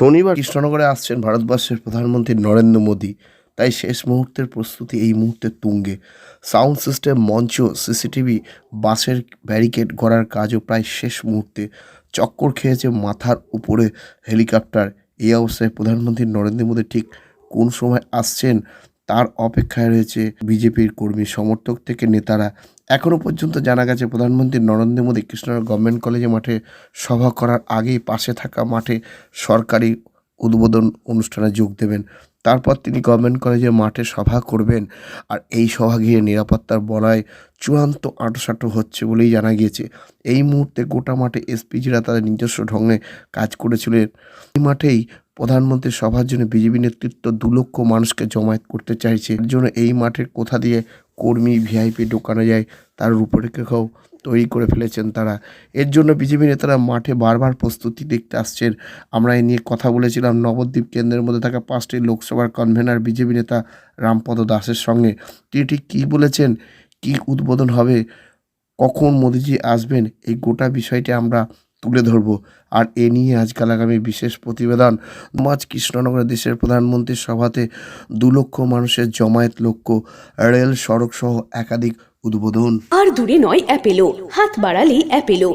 শনিবার কৃষ্ণনগরে আসছেন ভারতবর্ষের প্রধানমন্ত্রী নরেন্দ্র মোদী। তাই শেষ মুহূর্তের প্রস্তুতি এই মুহূর্তে তুঙ্গে। সাউন্ড সিস্টেম, মঞ্চ, সিসিটিভি, বাসের ব্যারিকেড গড়ার কাজও প্রায় শেষ মুহূর্তে। চক্কর খেয়েছে মাথার উপরে হেলিকপ্টার। এই অবস্থায় প্রধানমন্ত্রী নরেন্দ্র মোদী ঠিক কোন সময় আসছেন তার অপেক্ষায় রয়েছে বিজেপির কর্মী সমর্থক থেকে নেতারা। এখনও পর্যন্ত জানা গেছে প্রধানমন্ত্রী নরেন্দ্র মোদী কৃষ্ণনগর গভর্নমেন্ট কলেজে মাঠে সভা করার আগেই পাশে থাকা মাঠে সরকারি উদ্বোধন অনুষ্ঠানে যোগ দেবেন। তারপর তিনি গভর্নমেন্ট কলেজে মাঠে সভা করবেন। আর এই সভা ঘিরে নিরাপত্তার বলায় চূড়ান্ত আঁটোসাঁটো হচ্ছে বলেই জানা গিয়েছে। এই মুহূর্তে গোটা মাঠে এসপিজিরা তাদের নিজস্ব ঢঙ্গে কাজ করেছিলেন এই মাঠেই প্রধানমন্ত্রীর সভার জন্য বিজেপি নেতৃত্ব দু লক্ষ মানুষকে জমায়েত করতে চাইছে। এর জন্য এই মাঠের কোথা দিয়ে কর্মী ভিআইপি ঢোকানো যায়, তার রূপরেখাও তৈরি করে ফেলেছেন তারা। এর জন্য বিজেপি নেতারা মাঠে বারবার প্রস্তুতি দেখতে আসছেন। আমরা এ নিয়ে কথা বলেছিলাম নবদ্বীপ কেন্দ্রের মধ্যে থাকা পাঁচটি লোকসভার কনভেনার বিজেপি নেতা রামপদ দাসের সঙ্গে। তিনি ঠিক কী বলেছেন, কী উদ্বোধন হবে, কখন মোদিজি আসবেন, এই গোটা বিষয়টি আমরা তুলে ধরব। আর এ নিয়ে আজকাল আগামী বিশেষ প্রতিবেদন। মাঝ কৃষ্ণনগরে দেশের প্রধানমন্ত্রীর সভাতে দু লক্ষ মানুষের জমায়েত লক্ষ্য রেল সড়ক সহ একাধিক উদ্বোধন। আর দূরে নয়, অ্যাপেলো। হাত বাড়ালেই Apollo.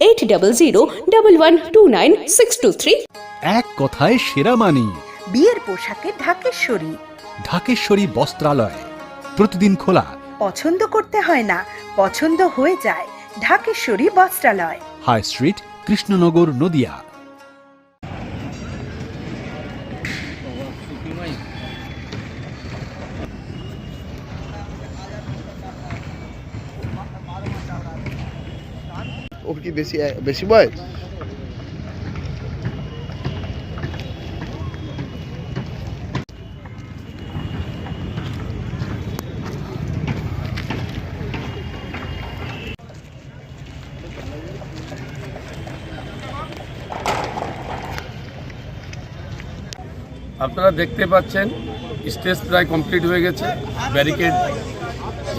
Eight double zero double one two nine six two three এক কথায় সেরা মানি। বিয়ের পোশাকে ঢাকেশ্বরী। ঢাকেশ্বরী বস্ত্রালয়। প্রতিদিন খোলা। পছন্দ করতে হয় না পছন্দ হয়ে যায় ঢাকেশ্বরী বস্ত্রালয়। High street Krishnanagar Nadia. ওর কি বেশি বেশি বয়স? আপনারা দেখতে পাচ্ছেন, স্টেজ প্রায় কমপ্লিট হয়ে গেছে ব্যারিকেড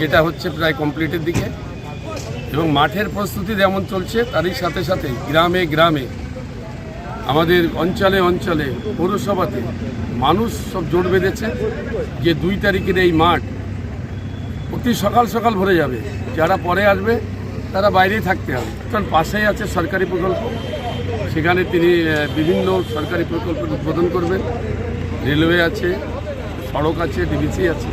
যেটা হচ্ছে প্রায় কমপ্লিটের দিকে। এবং মাঠের প্রস্তুতি যেমন চলছে, তারই সাথে সাথে গ্রামে গ্রামে, আমাদের অঞ্চলে অঞ্চলে, পৌরসভাতে মানুষ সব জোট বেঁধেছে যে দুই তারিখের এই মাঠ অতি সকাল সকাল ভরে যাবে। যারা পরে আসবে, তারা বাইরেই থাকতে হবে। কারণ পাশেই আছে সরকারি প্রকল্প। সেখানে তিনি বিভিন্ন সরকারি প্রকল্পের উদ্বোধন করবেন। রেলওয়ে আছে, সড়ক আছে ডিবিসি আছে।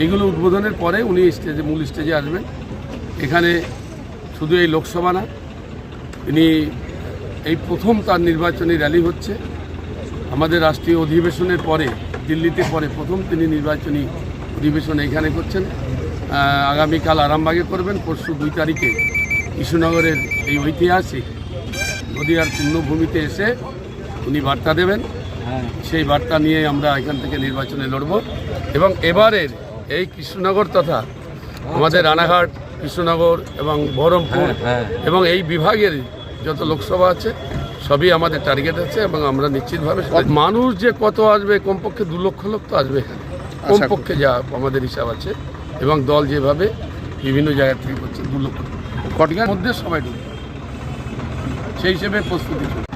এইগুলো উদ্বোধনের পরে উনি স্টেজে মূল স্টেজে আসবেন। এখানে শুধু এই লোকসভা না তিনি এই প্রথম তার নির্বাচনী র্যালি হচ্ছে। আমাদের রাষ্ট্রীয় অধিবেশনের পরে দিল্লিতে পরে প্রথম তিনি নির্বাচনী অধিবেশন এখানে করছেন। আগামীকাল আরামবাগে করবেন। পরশু দুই তারিখে কৃষ্ণনগরের এই ঐতিহাসিক নদীয়ার পূর্ণভূমিতে এসে উনি বার্তা দেবেন। সেই বার্তা নিয়ে আমরা এখান থেকে নির্বাচনে লড়ব। এবং এবারের এই কৃষ্ণনগর তথা আমাদের রানাঘাট কৃষ্ণনগর এবং বহরমপুর এবং এই বিভাগের যত লোকসভা আছে সবই আমাদের টার্গেট আছে এবং আমরা নিশ্চিতভাবে মানুষ যে কত আসবে কমপক্ষে দু লক্ষ লোক তো আসবে এখানে। কমপক্ষে যা আমাদের হিসাব আছে এবং দল যেভাবে বিভিন্ন জায়গা থেকে করছে দু লক্ষ। কটিকার মধ্যে সবাই ঢুকবে। সেই হিসেবে প্রস্তুতি চলছে।